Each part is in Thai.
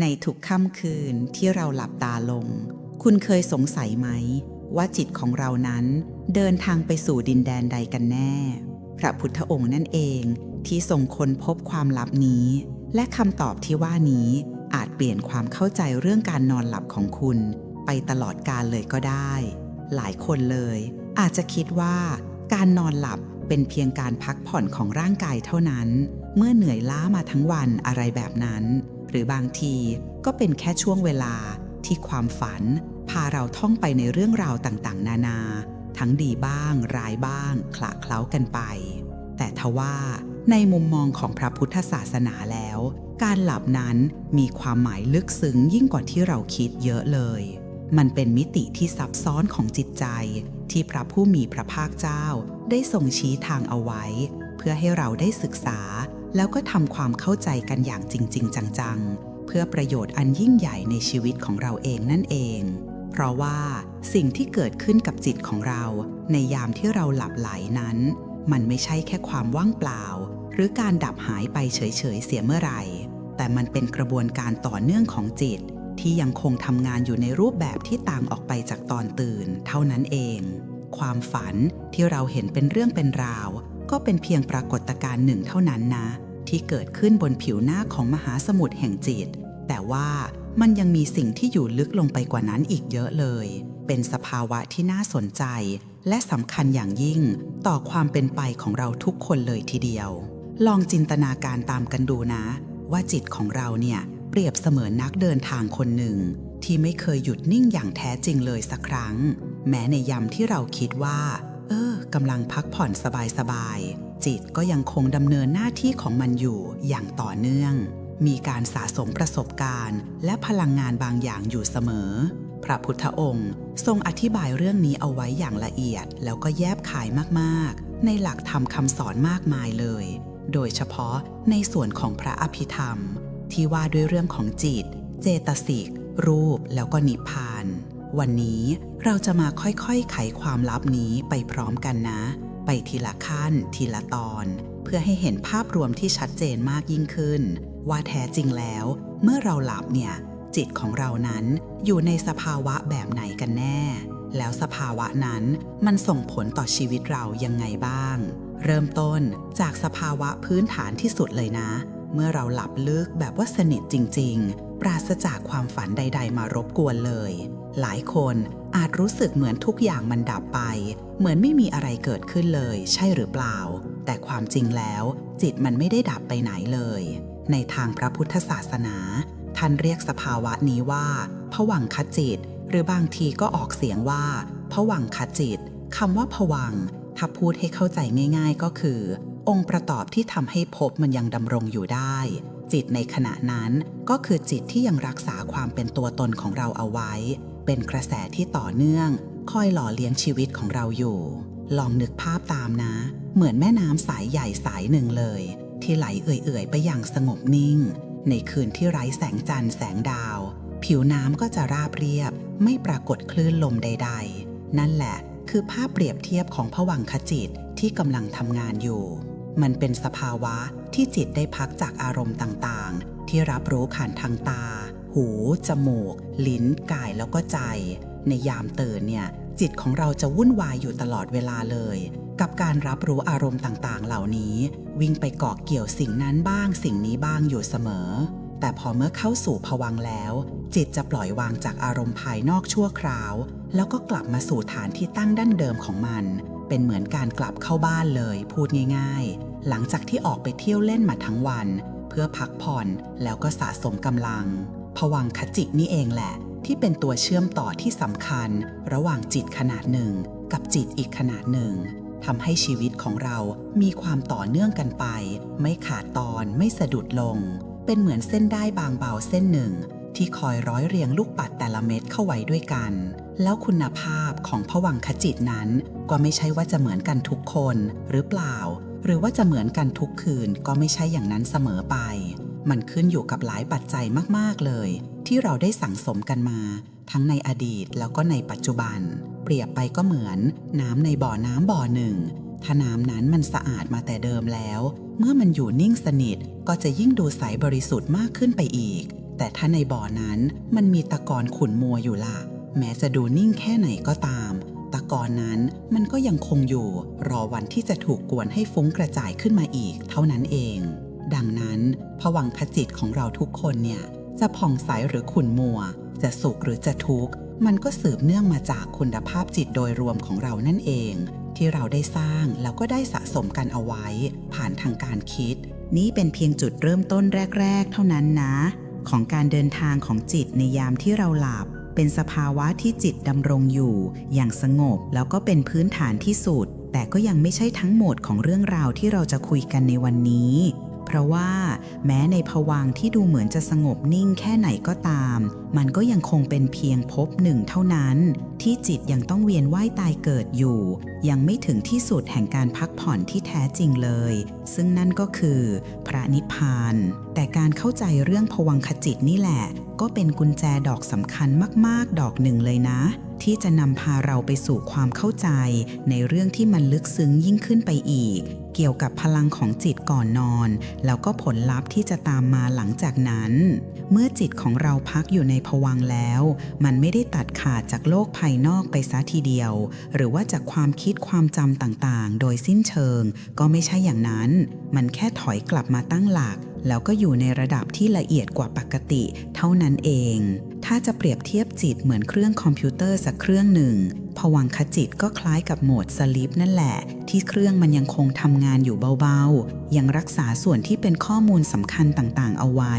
ในทุกค่ำคืนที่เราหลับตาลง คุณเคยสงสัยไหม ว่าจิตของเรานั้นเดินทางไปสู่ดินแดนใดกันแน่ พระพุทธองค์นั่นเองที่ทรงค้นพบความลับนี้ และคำตอบที่ว่านี้อาจเปลี่ยนความเข้าใจเรื่องการนอนหลับของคุณ ไปตลอดกาลเลยก็ได้ หลายคนเลย อาจจะคิดว่า การนอนหลับเป็นเพียงการพักผ่อนของร่างกายเท่านั้น เมื่อเหนื่อยล้ามาทั้งวันอะไรแบบนั้น หรือบางทีก็เป็นแค่ช่วงเวลาที่ความฝัน พาเราท่องไปในเรื่องราวต่างๆ นานา ทั้งดีบ้าง ร้ายบ้าง คละเคล้ากันไป แต่ทว่าในมุมมองของพระพุทธศาสนาแล้ว การหลับนั้นมีความหมายลึกซึ้งยิ่งกว่าที่เราคิดเยอะเลย มันเป็นมิติที่ซับซ้อนของจิตใจ ที่พระผู้มีพระภาคเจ้าได้ทรงชี้ทางเอาไว้ เพื่อให้เราได้ศึกษา แล้วก็ทำความเข้าใจกันอย่างจริง ๆ จัง ๆ เพื่อประโยชน์อันยิ่งใหญ่ในชีวิตของเราเองนั่นเอง เพราะว่าสิ่งที่เกิดขึ้นกับจิตของเรา ในยามที่เราหลับไหลนั้น มันไม่ใช่แค่ความว่างเปล่า หรือการดับหายไปเฉย ๆ เสียเมื่อไหร่ แต่มันเป็นกระบวนการต่อเนื่องของจิต ที่ยังคงทำงานอยู่ในรูปแบบที่ต่างออกไปจากตอนตื่น เท่านั้นเอง ความฝันที่เราเห็นเป็นเรื่องเป็นราวก็เป็นเพียงปรากฏการณ์หนึ่งเท่านั้นนะ ที่เกิดขึ้นบนผิวหน้าของมหาสมุทรแห่งจิต แต่ว่ามันยังมีสิ่งที่อยู่ลึกลงไปกว่านั้นอีกเยอะเลย เป็นสภาวะที่น่าสนใจ และสำคัญอย่างยิ่งต่อความเป็นไปของเราทุกคนเลยทีเดียว ลองจินตนาการตามกันดูนะ ว่าจิตของเราเนี่ยเปรียบเสมือนนักเดินทางคนหนึ่ง ที่ไม่เคยหยุดนิ่งอย่างแท้จริงเลยสักครั้ง แม้ในยามที่เราคิดว่า เออกำลังพักผ่อนสบายๆ จิตก็ยังคงดำเนินหน้าที่ของมันอยู่อย่างต่อเนื่อง มีการสะสมประสบการณ์ และพลังงานบางอย่างอยู่เสมอ พระพุทธองค์ ทรงอธิบายเรื่องนี้เอาไว้อย่างละเอียด แล้วก็แยบขายมากๆ ในหลักธรรมคำสอนมากมายเลย โดยเฉพาะในส่วนของพระอภิธรรม ที่ว่าด้วยเรื่องของจิต เจตสิก รูปแล้วก็นิพพาน วันนี้เราจะมาค่อยๆ ไขความลับนี้ไปพร้อมกันนะ ไปทีละขั้น ทีละตอน เพื่อให้เห็นภาพรวมที่ชัดเจนมากยิ่งขึ้น ว่าแท้จริงแล้ว เมื่อเราหลับเนี่ย จิตของเรานั้นอยู่ในสภาวะแบบไหนกันแน่ แล้วสภาวะนั้นมันส่งผลต่อชีวิตเรายังไงบ้าง เริ่มต้นจากสภาวะพื้นฐานที่สุดเลยนะ เมื่อเราหลับลึกแบบว่าสนิทจริง ๆ ปราศจากความฝันใด ๆ มารบกวนเลย หลายคนอาจรู้สึกเหมือนทุกอย่างมันดับไป เหมือนไม่มีอะไรเกิดขึ้นเลย ใช่หรือเปล่า แต่ความจริงแล้ว จิตมันไม่ได้ดับไปไหนเลย ในทางพระพุทธศาสนา ท่านเรียกสภาวะนี้ว่าผวังคจิต หรือบางทีก็ออกเสียงว่าผวังคจิตคำว่าผวังถ้าพูดให้เข้าใจง่าย ๆ ก็คือ องค์ประกอบที่ทำให้ภพมันยังดำรงอยู่ได้ จิตในขณะนั้นก็คือจิตที่ยังรักษาความเป็นตัวตนของเราเอาไว้ เป็นกระแสที่ต่อเนื่องคอยหล่อเลี้ยงชีวิตของเราอยู่ ลองนึกภาพตามนะ เหมือนแม่น้ำสายใหญ่สายหนึ่งเลย ที่ไหลเอื่อยๆ ไปอย่างสงบนิ่ง ในคืนที่ไร้แสงจันทร์แสงดาว ผิวน้ำก็จะราบเรียบ ไม่ปรากฏคลื่นลมใด ๆ นั่นแหละคือภาพเปรียบเทียบของผวังคจิตที่กำลังทำงานอยู่ มันเป็นสภาวะที่จิตได้พักจากอารมณ์ต่างๆ ที่รับรู้ผ่านทางตา หู จมูก ลิ้น กายแล้วก็ใจ ในยามตื่นเนี่ย จิตของเราจะวุ่นวายอยู่ตลอดเวลาเลย กับการรับรู้อารมณ์ต่างๆ เหล่านี้ วิ่งไปเกาะเกี่ยวสิ่งนั้นบ้างสิ่งนี้บ้างอยู่เสมอ แต่พอเมื่อเข้าสู่ภวังแล้ว จิตจะปล่อยวางจากอารมณ์ภายนอกชั่วคราว แล้วก็กลับมาสู่ฐานที่ตั้งดั้นเดิมของมัน เป็นเหมือนการกลับเข้าบ้านเลย พูดง่าย ๆ หลังจากที่ออกไปเที่ยวเล่นมาทั้งวัน เพื่อพักผ่อนแล้วก็สะสมกำลัง ผวังคจิตนี่เองแหละ ที่เป็นตัวเชื่อมต่อที่สำคัญ ระหว่างจิตขนาดหนึ่ง กับจิตอีกขนาดหนึ่งทำให้ชีวิตของเรามีความต่อเนื่องกันไป ไม่ขาดตอนไม่สะดุดลง เป็นเหมือนเส้นได้บางเบาเส้นหนึ่ง ที่คอยร้อยเรียงลูกปัดแต่ละเม็ดเข้าไว้ด้วยกัน แล้วคุณภาพของผวังคจิตนั้น ก็ไม่ใช่ว่าจะเหมือนกันทุกคน หรือเปล่า หรือว่าจะเหมือนกันทุกคืนก็ไม่ใช่อย่างนั้นเสมอไป มันขึ้นอยู่กับหลายปัจจัยมาก ๆ เลย ที่เราได้สั่งสมกันมา ทั้งในอดีตแล้วก็ในปัจจุบัน เปรียบไปก็เหมือน น้ำในบ่อน้ำบ่อหนึ่ง ถ้าน้ำนั้นมันสะอาดมาแต่เดิมแล้ว เมื่อมันอยู่นิ่งสนิทก็จะยิ่งดูใสบริสุทธิ์มากขึ้นไปอีก แต่ถ้าในบ่อนั้นมันมีตะกอนขุ่นมัวอยู่ล่ะแม้จะดูนิ่งแค่ไหนก็ตาม ตะกอนนั้นมันก็ยังคงอยู่ รอวันที่จะถูกกวนให้ฟุ้งกระจายขึ้นมาอีก เท่านั้นเอง ดังนั้นผวังคจิตของเราทุกคนเนี่ย จะผ่องใสหรือขุ่นมัว จะสุขหรือจะทุกข์ มันก็สืบเนื่องมาจากคุณภาพจิตโดยรวมของเรานั่นเอง ที่เราได้สร้างแล้วก็ได้สะสมกันเอาไว้ ผ่านทางการคิด นี่เป็นเพียงจุดเริ่มต้นแรก ๆ เท่านั้นนะ ของการเดินทางของจิตในยามที่เราหลับเป็นสภาวะที่จิตดำรงอยู่ อย่างสงบแล้วก็เป็นพื้นฐานที่สุด แต่ก็ยังไม่ใช่ทั้งหมดของเรื่องราวที่เราจะคุยกันในวันนี้ เพราะว่าแม้ในภวังที่ดูเหมือนจะสงบนิ่งแค่ไหนก็ตาม มันก็ยังคงเป็นเพียงภพหนึ่งเท่านั้น ที่จิตยังต้องเวียนว่ายตายเกิดอยู่ ยังไม่ถึงที่สุดแห่งการพักผ่อนที่แท้จริงเลย ซึ่งนั่นก็คือพระนิพพาน แต่การเข้าใจเรื่องภวังคจิตนี่แหละ ก็เป็นกุญแจดอกสำคัญมาก ๆ ดอกหนึ่งเลยนะที่จะนำพาเราไปสู่ความเข้าใจในเรื่องที่มันลึกซึ้งยิ่งขึ้นไปอีก เกี่ยวกับพลังของจิตก่อนนอน แล้วก็ผลลัพธ์ที่จะตามมาหลังจากนั้น เมื่อจิตของเราพักอยู่ในภวังแล้ว มันไม่ได้ตัดขาดจากโลกภายนอกไปซะทีเดียว หรือว่าจากความคิดความจำต่างๆ โดยสิ้นเชิง ก็ไม่ใช่อย่างนั้น มันแค่ถอยกลับมาตั้งหลัก แล้วก็อยู่ในระดับที่ละเอียดกว่าปกติ เท่านั้นเอง ถ้าจะเปรียบเทียบจิตเหมือนเครื่องคอมพิวเตอร์สักเครื่องหนึ่งผวังคจิตก็คล้ายกับโหมดสลิปนั่นแหละ ที่เครื่องมันยังคงทำงานอยู่เบาๆ ยังรักษาส่วนที่เป็นข้อมูลสำคัญต่างๆ เอาไว้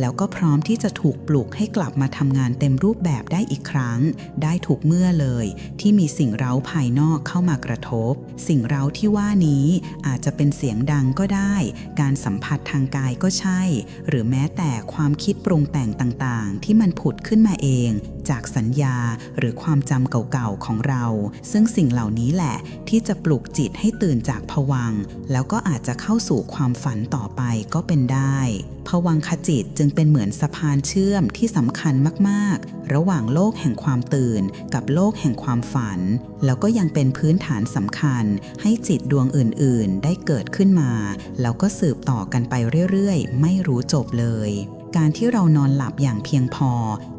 แล้วก็พร้อมที่จะถูกปลุกให้กลับมาทำงานเต็มรูปแบบได้อีกครั้ง ได้ถูกเมื่อเลย ที่มีสิ่งเร้าภายนอกเข้ามากระทบ สิ่งเร้าที่ว่านี้อาจจะเป็นเสียงดังก็ได้ การสัมผัสทางกายก็ใช่ หรือแม้แต่ความคิดปรุงแต่งต่างๆ ที่มันผุดขึ้นมาเอง จากสัญญาหรือความจำเก่าๆของเรา ซึ่งสิ่งเหล่านี้แหละที่จะปลุกจิตให้ตื่นจากผวัง แล้วก็อาจจะเข้าสู่ความฝันต่อไปก็เป็นได้ผวังคจิตจึงเป็นเหมือนสะพานเชื่อมที่สำคัญมากๆ ระหว่างโลกแห่งความตื่น กับโลกแห่งความฝัน แล้วก็ยังเป็นพื้นฐานสำคัญ ให้จิตดวงอื่นๆ ได้เกิดขึ้นมา แล้วก็สืบต่อกันไปเรื่อยๆ ไม่รู้จบเลย การที่เรานอนหลับอย่างเพียงพอ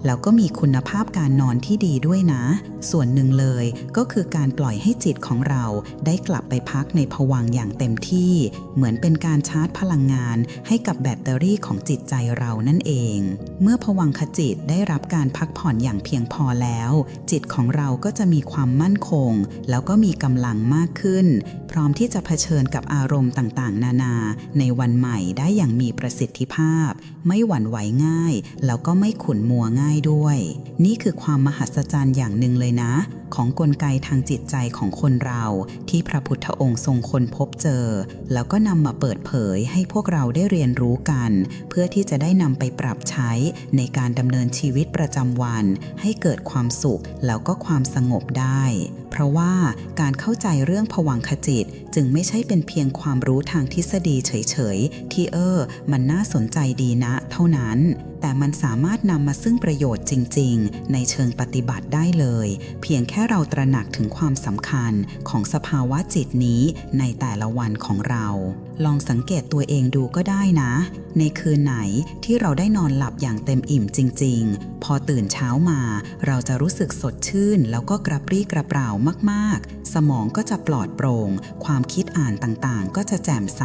แล้วก็มีคุณภาพการนอนที่ดีด้วยนะ ส่วนหนึ่งเลยก็คือการปล่อยให้จิตของเราได้กลับไปพักในภวังอย่างเต็มที่ เหมือนเป็นการชาร์จพลังงานให้กับแบตเตอรี่ของจิตใจเรานั่นเอง เมื่อภวังคจิตได้รับการพักผ่อนอย่างเพียงพอแล้ว จิตของเราก็จะมีความมั่นคง แล้วก็มีกำลังมากขึ้น พร้อมที่จะเผชิญกับอารมณ์ต่างๆ นานา ในวันใหม่ได้อย่างมีประสิทธิภาพ ไม่หวั่นไหวง่าย แล้วก็ไม่ขุนมัวง่ายด้วย นี่คือความมหัศจรรย์อย่างหนึ่งเลยนะ ของกลไกทางจิตใจของคนเราที่พระพุทธองค์ทรงค้นพบเจอ แล้วก็นำมาเปิดเผยให้พวกเราได้เรียนรู้กัน เพื่อที่จะได้นำไปปรับใช้ในการดำเนินชีวิตประจำวัน ให้เกิดความสุขแล้วก็ความสงบได้ เพราะว่าการเข้าใจเรื่องผวังคจิต จึงไม่ใช่เป็นเพียงความรู้ทางทฤษฎีเฉยๆที่เออมันน่าสนใจดีนะ เท่านั้น แต่มันสามารถนำมาซึ่งประโยชน์จริง ๆ ในเชิงปฏิบัติได้เลย เพียงแค่เราตระหนักถึงความสำคัญของสภาวะจิตนี้ในแต่ละวันของเราลองสังเกตตัวเองดูก็ได้นะ ในคืนไหนที่เราได้นอนหลับอย่างเต็มอิ่มจริง ๆ พอตื่นเช้ามา เราจะรู้สึกสดชื่น แล้วก็กระปรี้กระเปร่ามากๆ สมองก็จะปลอดโปร่ง ความคิดอ่านต่างๆ ก็จะแจ่มใส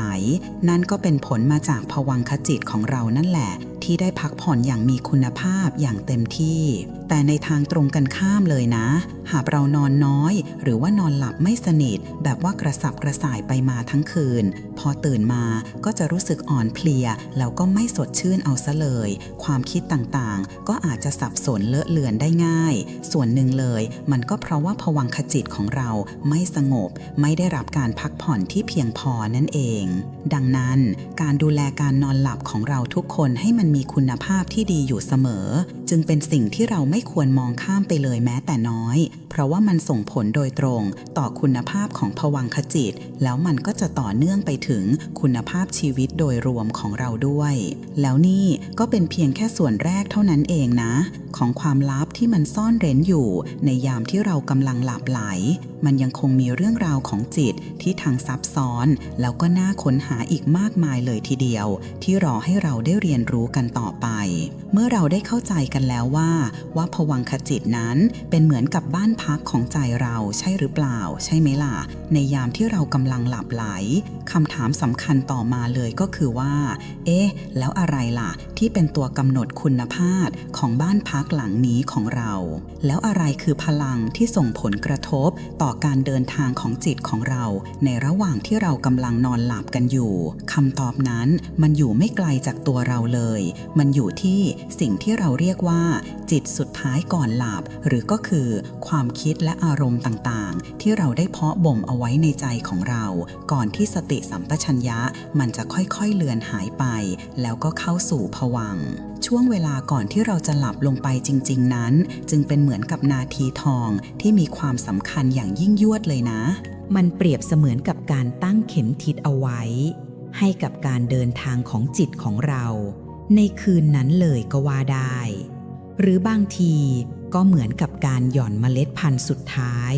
นั่นก็เป็นผลมาจากภวังคจิตของเรานั่นแหละ ที่ได้พักผ่อนอย่างมีคุณภาพอย่างเต็มที่แต่ในทางตรงกันข้ามเลยนะ หากเรานอนน้อย หรือว่านอนหลับไม่สนิท แบบว่ากระสับกระส่ายไปมาทั้งคืน พอตื่นมาก็จะรู้สึกอ่อนเพลีย แล้วก็ไม่สดชื่นเอาซะเลย ความคิดต่างๆ ก็อาจจะสับสนเลอะเลือนได้ง่าย ส่วนหนึ่งเลย มันก็เพราะว่าผวังคจิตของเราไม่สงบ ไม่ได้รับการพักผ่อนที่เพียงพอนั่นเอง ดังนั้น การดูแลการนอนหลับของเราทุกคนให้มันมีคุณภาพที่ดีอยู่เสมอจึงเป็นสิ่งที่เราไม่ควรมองข้ามไปเลยแม้แต่น้อย เพราะว่ามันส่งผลโดยตรงต่อคุณภาพของภวังคจิต แล้วมันก็จะต่อเนื่องไปถึงคุณภาพชีวิตโดยรวมของเราด้วย แล้วนี่ก็เป็นเพียงแค่ส่วนแรกเท่านั้นเองนะ ของความลับที่มันซ่อนเร้นอยู่ ในยามที่เรากำลังหลับไหล มันยังคงมีเรื่องราวของจิตที่ทางซับซ้อน แล้วก็น่าค้นหาอีกมากมายเลยทีเดียว ที่รอให้เราได้เรียนรู้กันต่อไป เมื่อเราได้เข้าใจกันันแล้วว่า ว่าผวังคจิตนั้นเป็นเหมือนกับบ้านพักของใจเราใช่หรือเปล่า ใช่ไหมล่ะ ในยามที่เรากำลังหลับไหลคำถามสำคัญต่อมาเลยก็คือว่า เอ๊ะ แล้วอะไรล่ะ ที่เป็นตัวกำหนดคุณภาพของบ้านพักหลังนี้ของเรา แล้วอะไรคือพลังที่ส่งผลกระทบต่อการเดินทางของจิตของเรา ในระหว่างที่เรากำลังนอนหลับกันอยู่คำตอบนั้นมันอยู่ไม่ไกลจากตัวเราเลย มันอยู่ที่สิ่งที่เราเรียกว่า จิตสุดท้ายก่อนหลับ หรือก็คือ ความคิดและอารมณ์ต่างๆ ที่เราได้เพาะบ่มเอาไว้ในใจของเรา ก่อนที่สติสัมปชัญญะมันจะค่อยๆเลือนหายไป แล้วก็เข้าสู่ผวังช่วงเวลาก่อนที่เราจะหลับลงไปจริง ๆ นั้น จึงเป็นเหมือนกับนาทีทองที่มีความสำคัญอย่างยิ่งยวดเลยนะ มันเปรียบเสมือนกับการตั้งเข็มทิศเอาไว้ ให้กับการเดินทางของจิตของเรา ในคืนนั้นเลยก็ว่าได้ หรือบางทีก็เหมือนกับการหย่อนเมล็ดพันธุ์สุดท้าย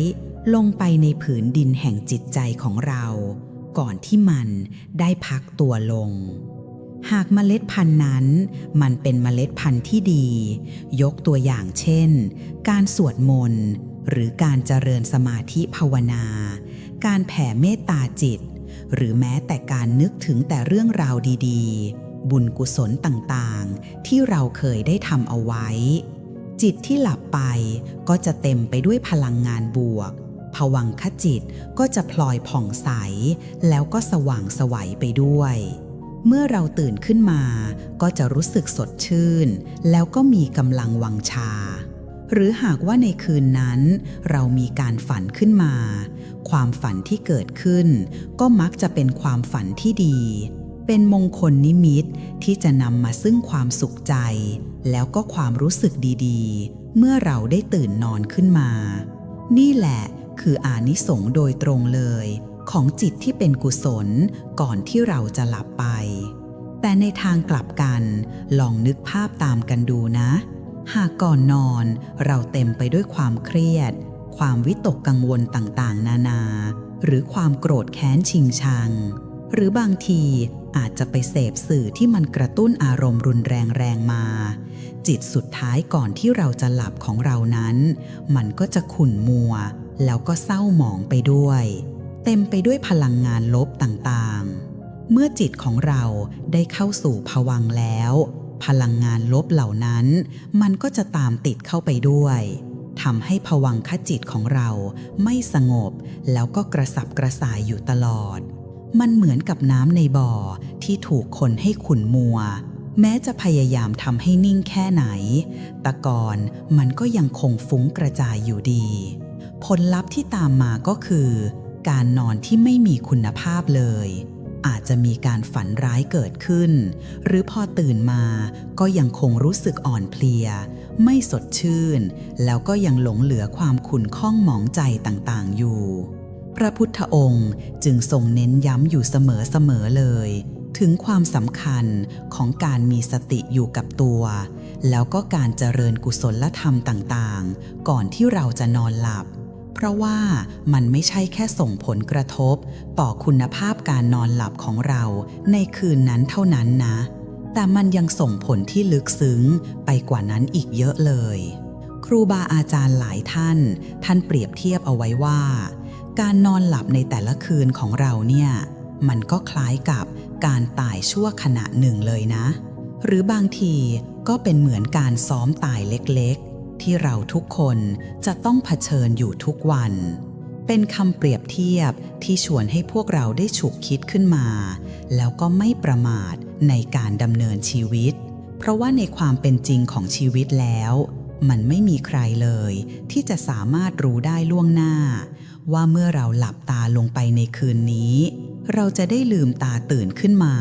ลงไปในผืนดินแห่งจิตใจของเรา ก่อนที่มันได้พักตัวลง หากเมล็ดพันธุ์นั้น มันเป็นเมล็ดพันธุ์ที่ดี ยกตัวอย่างเช่น การสวดมนต์หรือการเจริญสมาธิภาวนา การแผ่เมตตาจิต หรือแม้แต่การนึกถึงแต่เรื่องราวดีๆ บุญกุศลต่างๆ ที่เราเคยได้ทำเอาไว้ จิตที่หลับไปก็จะเต็มไปด้วยพลังงานบวกผวังคจิตก็จะพลอยผ่องใส แล้วก็สว่างสวัยไปด้วย เมื่อเราตื่นขึ้นมาก็จะรู้สึกสดชื่น แล้วก็มีกำลังวังชา หรือหากว่าในคืนนั้น เรามีการฝันขึ้นมา ความฝันที่เกิดขึ้น ก็มักจะเป็นความฝันที่ดี เป็นมงคลนิมิตที่จะนำมาซึ่งความสุขใจ แล้วก็ความรู้สึกดีๆ เมื่อเราได้ตื่นนอนขึ้นมา นี่แหละคืออานิสงส์โดยตรงเลย ของจิตที่เป็นกุศลก่อนที่เราจะหลับไป แต่ในทางกลับกัน ลองนึกภาพตามกันดูนะ หากก่อนนอนเราเต็มไปด้วยความเครียด ความวิตกกังวลต่างๆ นานา หรือความโกรธแค้นชิงชัง หรือบางที อาจจะไปเสพสื่อที่มันกระตุ้นอารมณ์รุนแรงแรงมา จิตสุดท้ายก่อนที่เราจะหลับของเรานั้น มันก็จะขุ่นมัว แล้วก็เศร้าหมองไปด้วย เต็มไปด้วยพลังงานลบต่างๆ เมื่อจิตของเราได้เข้าสู่ภวังแล้ว พลังงานลบเหล่านั้น มันก็จะตามติดเข้าไปด้วยทำให้ภวังคจิตของเราไม่สงบ แล้วก็กระสับกระส่ายอยู่ตลอด มันเหมือนกับน้ำในบ่อที่ถูกคนให้ขุ่นมัว แม้จะพยายามทำให้นิ่งแค่ไหน ตะกอนมันก็ยังคงฟุ้งกระจายอยู่ดี ผลลัพธ์ที่ตามมาก็คือ การนอนที่ไม่มีคุณภาพเลย อาจจะมีการฝันร้ายเกิดขึ้น หรือพอตื่นมาก็ยังคงรู้สึกอ่อนเพลีย ไม่สดชื่น แล้วก็ยังหลงเหลือความขุ่นข้องหมองใจต่างๆอยู่ พระพุทธองค์จึงทรงเน้นย้ำอยู่เสมอๆเลย ถึงความสำคัญของการมีสติอยู่กับตัว แล้วก็การเจริญกุศลธรรมต่างๆ ก่อนที่เราจะนอนหลับ เพราะว่ามันไม่ใช่แค่ส่งผลกระทบ ต่อคุณภาพการนอนหลับของเราในคืนนั้นเท่านั้นนะ แต่มันยังส่งผลที่ลึกซึ้งไปกว่านั้นอีกเยอะเลย ครูบาอาจารย์หลายท่าน ท่านเปรียบเทียบเอาไว้ว่า การนอนหลับในแต่ละคืนของเราเนี่ย มันก็คล้ายกับการตายชั่วขณะหนึ่งเลยนะ หรือบางทีก็เป็นเหมือนการซ้อมตายเล็กๆ ที่เราทุกคนจะต้องเผชิญอยู่ทุกวัน เป็นคำเปรียบเทียบที่ชวนให้พวกเราได้ฉุกคิดขึ้นมา แล้วก็ไม่ประมาทในการดำเนินชีวิต เพราะว่าในความเป็นจริงของชีวิตแล้ว มันไม่มีใครเลย ที่จะสามารถรู้ได้ล่วงหน้า ว่าเมื่อเราหลับตาลงไปในคืนนี้ เราจะได้ลืมตาตื่นขึ้นมา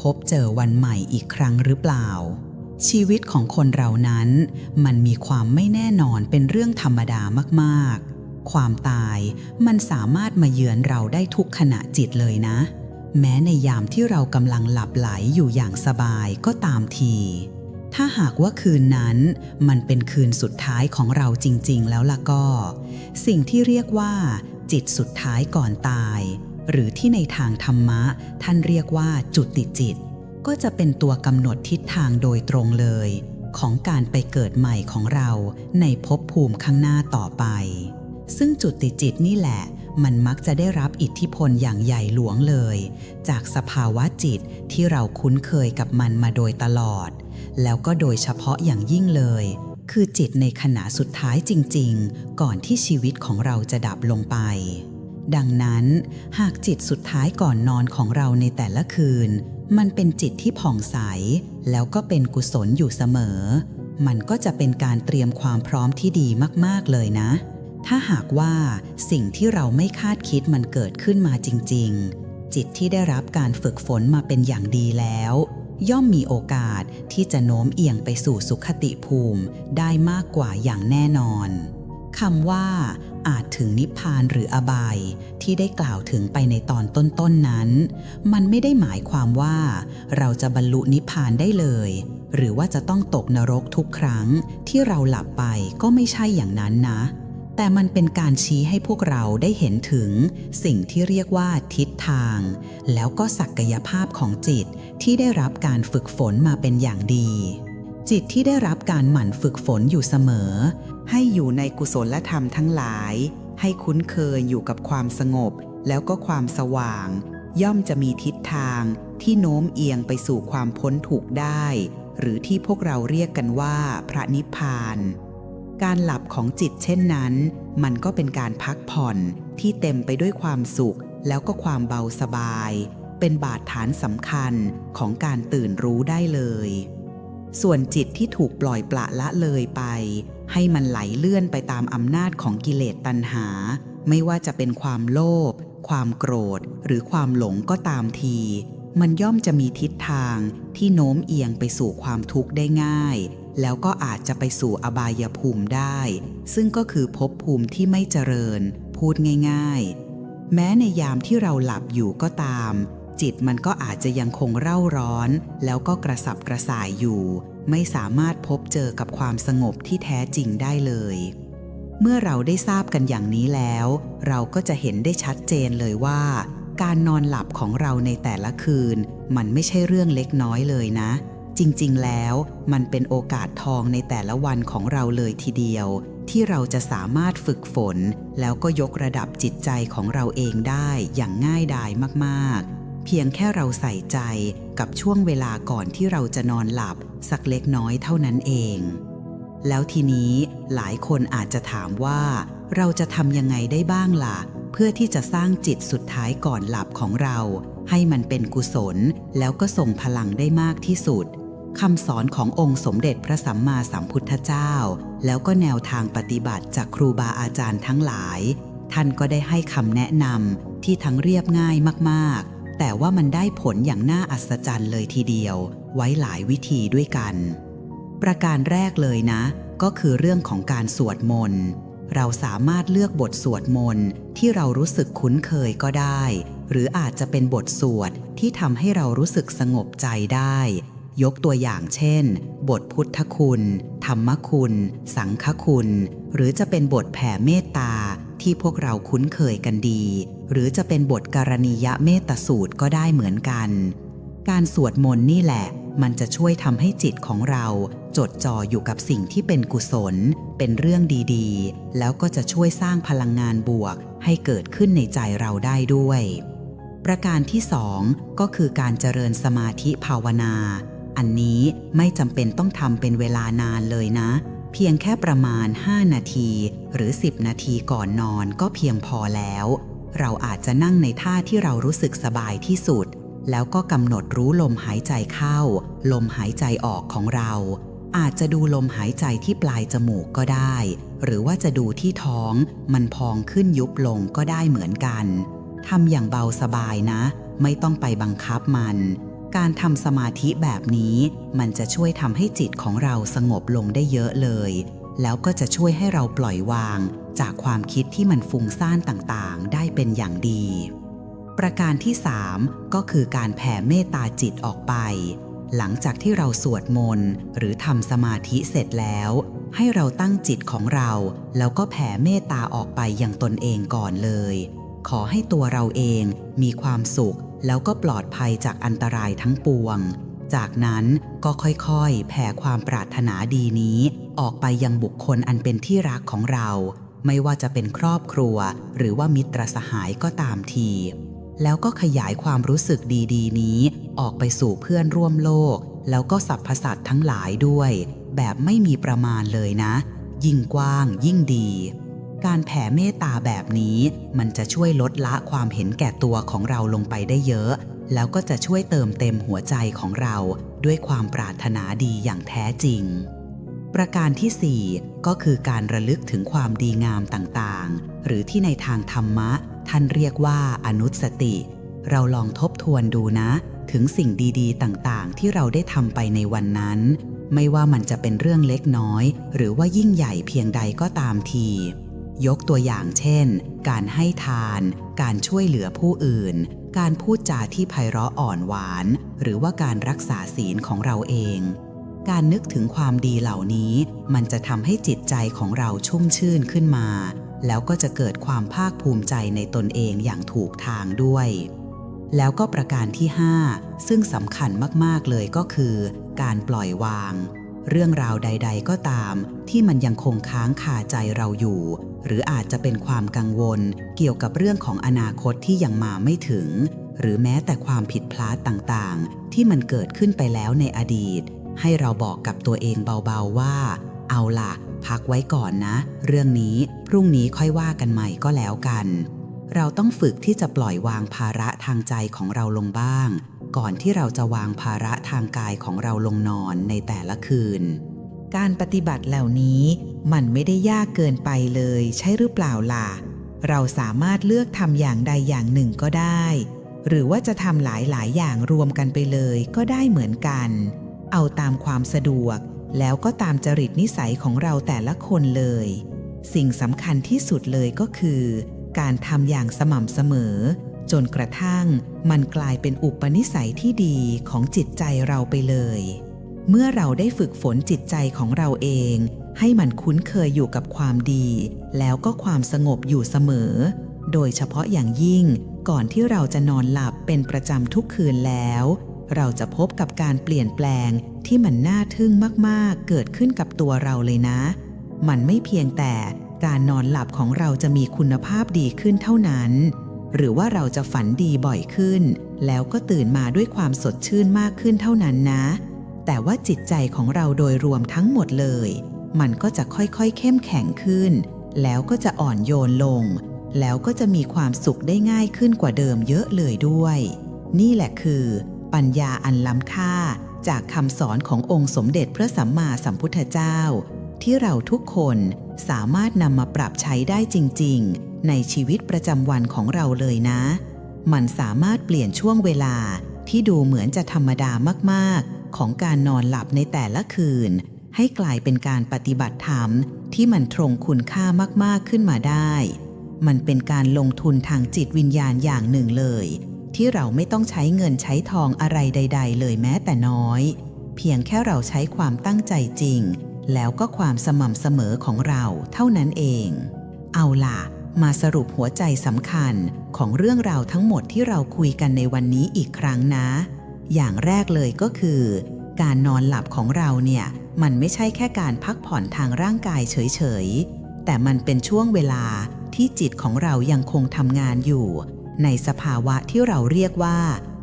พบเจอวันใหม่อีกครั้งหรือเปล่า ชีวิตของคนเรานั้น มันมีความไม่แน่นอนเป็นเรื่องธรรมดามากๆ ความตายมันสามารถมาเยือนเราได้ทุกขณะจิตเลยนะ แม้ในยามที่เรากำลังหลับไหลอยู่อย่างสบายก็ตามที ถ้าหากว่าคืนนั้นมันเป็นคืนสุดท้ายของเราจริง ๆ แล้วล่ะก็ สิ่งที่เรียกว่า จิตสุดท้ายก่อนตาย หรือที่ในทางธรรมะ ท่านเรียกว่าจุติจิต ก็จะเป็นตัวกำหนดทิศทางโดยตรงเลย ของการไปเกิดใหม่ของเราในภพภูมิข้างหน้าต่อไป ซึ่งจุติจิตนี่แหละมันมักจะได้รับอิทธิพลอย่างใหญ่หลวงเลย จากสภาวะจิตที่เราคุ้นเคยกับมันมาโดยตลอด แล้วก็โดยเฉพาะอย่างยิ่งเลย คือจิตในขณะสุดท้ายจริง ๆ ก่อนที่ชีวิตของเราจะดับลงไป ดังนั้นหากจิตสุดท้ายก่อนนอนของเราในแต่ละคืน มันเป็นจิตที่ผ่องใส แล้วก็เป็นกุศลอยู่เสมอ มันก็จะเป็นการเตรียมความพร้อมที่ดีมากๆเลยนะ ถ้าหากว่าสิ่งที่เราไม่คาดคิดมันเกิดขึ้นมาจริง ๆจิตที่ได้รับการฝึกฝนมาเป็นอย่างดีแล้ว ย่อมมีโอกาสที่จะโน้มเอียงไปสู่สุขติภูมิได้มากกว่าอย่างแน่นอนคำว่า อาจถึงนิพพานหรืออบาย ที่ได้กล่าวถึงไปในตอนต้นๆนนั้น มันไม่ได้หมายความว่า เราจะบรรลุนิพพานได้เลย หรือว่าจะต้องตกนรกทุกครั้งที่เราหลับไปก็ไม่ใช่อย่างนั้นนะ แต่มันเป็นการชี้ให้พวกเราได้เห็นถึงสิ่งที่เรียกว่าทิศทาง แล้วก็ศักยภาพของจิตที่ได้รับการฝึกฝนมาเป็นอย่างดี จิตที่ได้รับการหมั่นฝึกฝนอยู่เสมอ ให้อยู่ในกุศลธรรมทั้งหลาย ให้คุ้นเคยอยู่กับความสงบ แล้วก็ความสว่าง ย่อมจะมีทิศทางที่โน้มเอียงไปสู่ความพ้นถูกได้ หรือที่พวกเราเรียกกันว่าพระนิพพาน การหลับของจิตเช่นนั้น มันก็เป็นการพักผ่อนที่เต็มไปด้วยความสุข แล้วก็ความเบาสบาย เป็นบาดฐานสำคัญของการตื่นรู้ได้เลย ส่วนจิตที่ถูกปล่อยปละละเลยไป ให้มันไหลเลื่อนไปตามอำนาจของกิเลสตัณหา ไม่ว่าจะเป็นความโลภความโกรธหรือความหลงก็ตามที มันย่อมจะมีทิศทางที่โน้มเอียงไปสู่ความทุกข์ได้ง่าย แล้วก็อาจจะไปสู่อบายภูมิได้ ซึ่งก็คือภพภูมิที่ไม่เจริญ พูดง่าย ๆ แม้ในยามที่เราหลับอยู่ก็ตาม จิตมันก็อาจจะยังคงเร่าร้อน แล้วก็กระสับกระส่ายอยู่ ไม่สามารถพบเจอกับความสงบที่แท้จริงได้เลย เมื่อเราได้ทราบกันอย่างนี้แล้ว เราก็จะเห็นได้ชัดเจนเลยว่า การนอนหลับของเราในแต่ละคืน มันไม่ใช่เรื่องเล็กน้อยเลยนะ จริงๆ แล้วมันเป็นโอกาสทองในแต่ละวันของเราเลยทีเดียว ที่เราจะสามารถฝึกฝน แล้วก็ยกระดับจิตใจของเราเองได้อย่างง่ายดายมากๆ เพียงแค่เราใส่ใจกับช่วงเวลาก่อนที่เราจะนอนหลับ สักเล็กน้อยเท่านั้นเอง แล้วทีนี้หลายคนอาจจะถามว่า เราจะทำยังไงได้บ้างล่ะ เพื่อที่จะสร้างจิตสุดท้ายก่อนหลับของเรา ให้มันเป็นกุศลแล้วก็ส่งพลังได้มากที่สุด คำสอนขององค์สมเด็จพระสัมมาสัมพุทธเจ้า แล้วก็แนวทางปฏิบัติจากครูบาอาจารย์ทั้งหลาย ท่านก็ได้ให้คำแนะนำที่ทั้งเรียบง่ายมาก ๆ แต่ว่ามันได้ผลอย่างน่าอัศจรรย์เลยทีเดียว ไว้หลายวิธีด้วยกัน ประการแรกเลยนะ ก็คือเรื่องของการสวดมนต์เราสามารถเลือกบทสวดมนต์ที่เรารู้สึกคุ้นเคยก็ได้ หรืออาจจะเป็นบทสวดที่ทำให้เรารู้สึกสงบใจได้ ยกตัวอย่างเช่น บทพุทธคุณ ธรรมคุณ สังฆคุณ หรือจะเป็นบทแผ่เมตตาที่พวกเราคุ้นเคยกันดี หรือจะเป็นบทการณียเมตสูตรก็ได้เหมือนกัน การสวดมนต์นี่แหละ มันจะช่วยทำให้จิตของเราจดจ่ออยู่กับสิ่งที่เป็นกุศล เป็นเรื่องดีๆ แล้วก็จะช่วยสร้างพลังงานบวก ให้เกิดขึ้นในใจเราได้ด้วย ประการที่สองก็คือการเจริญสมาธิภาวนา อันนี้ไม่จำเป็นต้องทำเป็นเวลานานเลยนะ เพียงแค่ประมาณ 5 นาที หรือ 10 นาทีก่อนนอนก็เพียงพอแล้ว เราอาจจะนั่งในท่าที่เรารู้สึกสบายที่สุด แล้วก็กำหนดรู้ลมหายใจเข้า ลมหายใจออกของเรา อาจจะดูลมหายใจที่ปลายจมูกก็ได้ หรือว่าจะดูที่ท้อง มันพองขึ้นยุบลงก็ได้เหมือนกันทำอย่างเบาสบายนะ ไม่ต้องไปบังคับมัน การทำสมาธิแบบนี้ มันจะช่วยทำให้จิตของเราสงบลงได้เยอะเลย แล้วก็จะช่วยให้เราปล่อยวาง จากความคิดที่มันฟุ้งซ่านต่างๆ ได้เป็นอย่างดี ประการที่ 3 ก็คือการแผ่เมตตาจิตออกไป หลังจากที่เราสวดมนต์หรือทำสมาธิเสร็จแล้ว ให้เราตั้งจิตของเรา แล้วก็แผ่เมตตาออกไปยังตนเองก่อนเลย ขอให้ตัวเราเองมีความสุข แล้วก็ปลอดภัยจากอันตรายทั้งปวง จากนั้นก็ค่อยๆ แผ่ความปรารถนาดีนี้ ออกไปยังบุคคลอันเป็นที่รักของเรา ไม่ว่าจะเป็นครอบครัว หรือว่ามิตรสหายก็ตามที แล้วก็ขยายความรู้สึกดีๆ นี้ ออกไปสู่เพื่อนร่วมโลก แล้วก็สรรพสัตว์ทั้งหลายด้วย แบบไม่มีประมาณเลยนะ ยิ่งกว้างยิ่งดี การแผ่เมตตาแบบนี้ มันจะช่วยลดละความเห็นแก่ตัวของเราลงไปได้เยอะ แล้วก็จะช่วยเติมเต็มหัวใจของเรา ด้วยความปรารถนาดีอย่างแท้จริง ประการที่ 4 ก็คือการระลึกถึงความดีงามต่างๆ หรือที่ในทางธรรมะ ท่านเรียกว่าอนุสติ เราลองทบทวนดูนะ ถึงสิ่งดีๆ ต่างๆ ที่เราได้ทำไปในวันนั้นไม่ว่ามันจะเป็นเรื่องเล็กน้อย หรือว่ายิ่งใหญ่เพียงใดก็ตามที ยกตัวอย่างเช่น การให้ทาน การช่วยเหลือผู้อื่น การพูดจาที่ไพเราะอ่อนหวาน หรือว่าการรักษาศีลของเราเอง การนึกถึงความดีเหล่านี้ มันจะทำให้จิตใจของเราชุ่มชื่นขึ้นมา แล้วก็จะเกิดความภาคภูมิใจในตนเองอย่างถูกทางด้วย แล้วก็ประการที่ 5 ซึ่งสำคัญมากๆเลยก็คือ การปล่อยวางเรื่องราวใด ๆ ก็ตาม ที่มันยังคงค้างคาใจเราอยู่ หรืออาจจะเป็นความกังวลเกี่ยวกับเรื่องของอนาคตที่ยังมาไม่ถึง หรือแม้แต่ความผิดพลาดต่างๆ ที่มันเกิดขึ้นไปแล้วในอดีต ให้เราบอกกับตัวเองเบาๆว่า เอาล่ะ พักไว้ก่อนนะ เรื่องนี้พรุ่งนี้ค่อยว่ากันใหม่ก็แล้วกัน เราต้องฝึกที่จะปล่อยวางภาระทางใจของเราลงบ้าง ก่อนที่เราจะวางภาระทางกายของเราลงนอนในแต่ละคืนการปฏิบัติเหล่านี้ มันไม่ได้ยากเกินไปเลย ใช่หรือเปล่าล่ะ เราสามารถเลือกทำอย่างใดอย่างหนึ่งก็ได้ หรือว่าจะทำหลายๆอย่างรวมกันไปเลยก็ได้เหมือนกัน เอาตามความสะดวก แล้วก็ตามจริตนิสัยของเราแต่ละคนเลย สิ่งสำคัญที่สุดเลยก็คือ การทำอย่างสม่ำเสมอ จนกระทั่งมันกลายเป็นอุปนิสัยที่ดีของจิตใจเราไปเลยเมื่อเราได้ฝึกฝนจิตใจของเราเอง ให้มันคุ้นเคยอยู่กับความดี แล้วก็ความสงบอยู่เสมอ โดยเฉพาะอย่างยิ่ง ก่อนที่เราจะนอนหลับเป็นประจำทุกคืนแล้ว เราจะพบกับการเปลี่ยนแปลงที่มันน่าทึ่งมากๆ เกิดขึ้นกับตัวเราเลยนะ มันไม่เพียงแต่การนอนหลับของเราจะมีคุณภาพดีขึ้นเท่านั้น หรือว่าเราจะฝันดีบ่อยขึ้น แล้วก็ตื่นมาด้วยความสดชื่นมากขึ้นเท่านั้นนะ แต่ว่าจิตใจของเราโดยรวมทั้งหมดเลย มันก็จะค่อยๆ เข้มแข็งขึ้น แล้วก็จะอ่อนโยนลง แล้วก็จะมีความสุขได้ง่ายขึ้นกว่าเดิมเยอะเลยด้วย นี่แหละคือ ปัญญาอันล้ำค่าจากคำสอนขององค์สมเด็จพระสัมมาสัมพุทธเจ้า ที่เราทุกคนสามารถนำมาปรับใช้ได้จริง ๆ ในชีวิตประจำวันของเราเลยนะ มันสามารถเปลี่ยนช่วงเวลาที่ดูเหมือนจะธรรมดามากๆ ของการนอนหลับในแต่ละคืน ให้กลายเป็นการปฏิบัติธรรมที่มันตรงคุณค่ามากๆขึ้นมาได้ มันเป็นการลงทุนทางจิตวิญญาณอย่างหนึ่งเลย ที่เราไม่ต้องใช้เงินใช้ทองอะไรใด ๆ เลยแม้แต่น้อย เพียงแค่เราใช้ความตั้งใจจริง แล้วก็ความสม่ำเสมอของเราเท่านั้นเอง เอาล่ะ มาสรุปหัวใจสำคัญของเรื่องราวทั้งหมดที่เราคุยกันในวันนี้อีกครั้งนะ อย่างแรกเลยก็คือ การนอนหลับของเราเนี่ยมันไม่ใช่แค่การพักผ่อนทางร่างกายเฉยๆ แต่มันเป็นช่วงเวลาที่จิตของเรายังคงทำงานอยู่ ในสภาวะที่เราเรียกว่า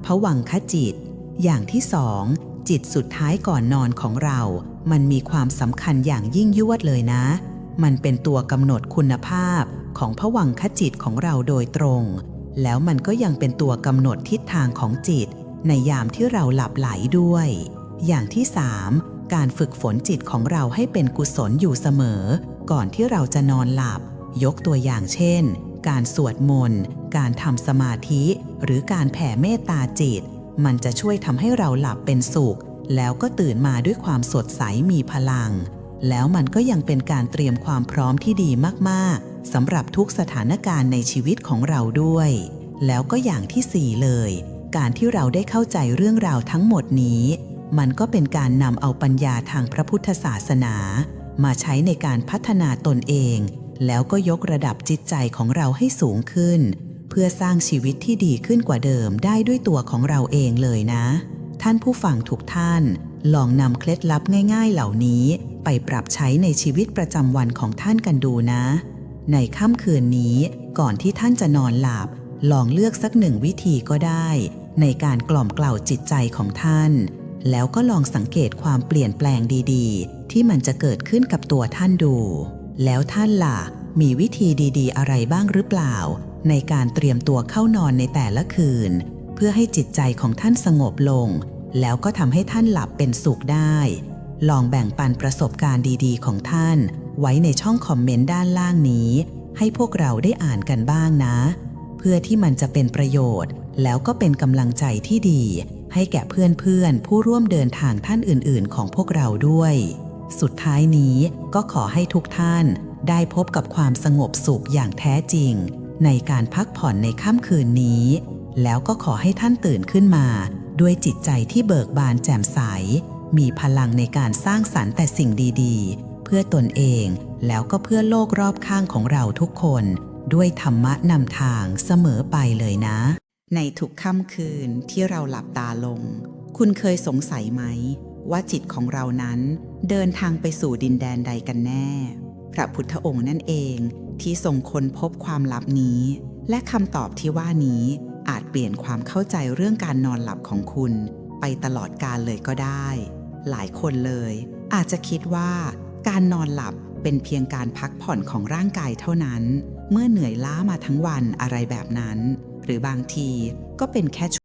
ผวังคจิต อย่างที่สองจิตสุดท้ายก่อนนอนของเรา มันมีความสำคัญอย่างยิ่งยวดเลยนะ มันเป็นตัวกำหนดคุณภาพของผวังคจิตของเราโดยตรง แล้วมันก็ยังเป็นตัวกำหนดทิศทางของจิต ในยามที่เราหลับไหลด้วย อย่างที่สามการฝึกฝนจิตของเราให้เป็นกุศลอยู่เสมอ ก่อนที่เราจะนอนหลับ ยกตัวอย่างเช่น การสวดมนต์ การทำสมาธิ หรือการแผ่เมตตาจิต มันจะช่วยทำให้เราหลับเป็นสุข แล้วก็ตื่นมาด้วยความสดใสมีพลัง แล้วมันก็ยังเป็นการเตรียมความพร้อมที่ดีมากๆสำหรับทุกสถานการณ์ในชีวิตของเราด้วย แล้วก็อย่างที่สี่เลย การที่เราได้เข้าใจเรื่องราวทั้งหมดนี้ มันก็เป็นการนำเอาปัญญาทางพระพุทธศาสนา มาใช้ในการพัฒนาตนเอง แล้วก็ยกระดับจิตใจของเราให้สูงขึ้น เพื่อสร้างชีวิตที่ดีขึ้นกว่าเดิมได้ด้วยตัวของเราเองเลยนะ ท่านผู้ฟังทุกท่าน ลองนำเคล็ดลับง่าย ๆ เหล่านี้ ไปปรับใช้ในชีวิตประจำวันของท่านกันดูนะ ในค่ำคืนนี้ก่อนที่ท่านจะนอนหลับ ลองเลือกสักหนึ่งวิธีก็ได้ ในการกล่อมเกล่าจิตใจของท่าน แล้วก็ลองสังเกตความเปลี่ยนแปลงดีๆ ที่มันจะเกิดขึ้นกับตัวท่านดู แล้วท่านล่ะ มีวิธีดีๆ อะไรบ้างหรือเปล่า ในการเตรียมตัวเข้านอนในแต่ละคืน เพื่อให้จิตใจของท่านสงบลง แล้วก็ทำให้ท่านหลับเป็นสุขได้ ลองแบ่งปันประสบการณ์ดีๆ ของท่าน ไว้ในช่องคอมเมนต์ด้านล่างนี้ ให้พวกเราได้อ่านกันบ้างนะ เพื่อที่มันจะเป็นประโยชน์ แล้วก็เป็นกำลังใจที่ดี ให้แก่เพื่อนๆ ผู้ร่วมเดินทางท่านอื่นๆ ของพวกเราด้วย สุดท้ายนี้ก็ขอให้ทุกท่านได้พบกับความสงบสุขอย่างแท้จริง ในการพักผ่อนในค่ำคืนนี้ แล้วก็ขอให้ท่านตื่นขึ้นมา ด้วยจิตใจที่เบิกบานแจ่มใส มีพลังในการสร้างสรรค์แต่สิ่งดีๆ เพื่อตนเองแล้วก็เพื่อโลกรอบข้างของเราทุกคน ด้วยธรรมะนำทางเสมอไปเลยนะ ในทุกค่ำคืนที่เราหลับตาลง คุณเคยสงสัยไหม ว่าจิตของเรานั้นเดินทางไปสู่ดินแดนใดกันแน่ พระพุทธองค์นั่นเองที่ทรงค้นพบความลับนี้ และคำตอบที่ว่านี้อาจเปลี่ยนความเข้าใจเรื่องการนอนหลับของคุณ ไปตลอดกาลเลยก็ได้ หลายคนเลย อาจจะคิดว่าการนอนหลับเป็นเพียงการพักผ่อนของร่างกายเท่านั้น เมื่อเหนื่อยล้ามาทั้งวันอะไรแบบนั้น รือบางทีก็เป็นแค่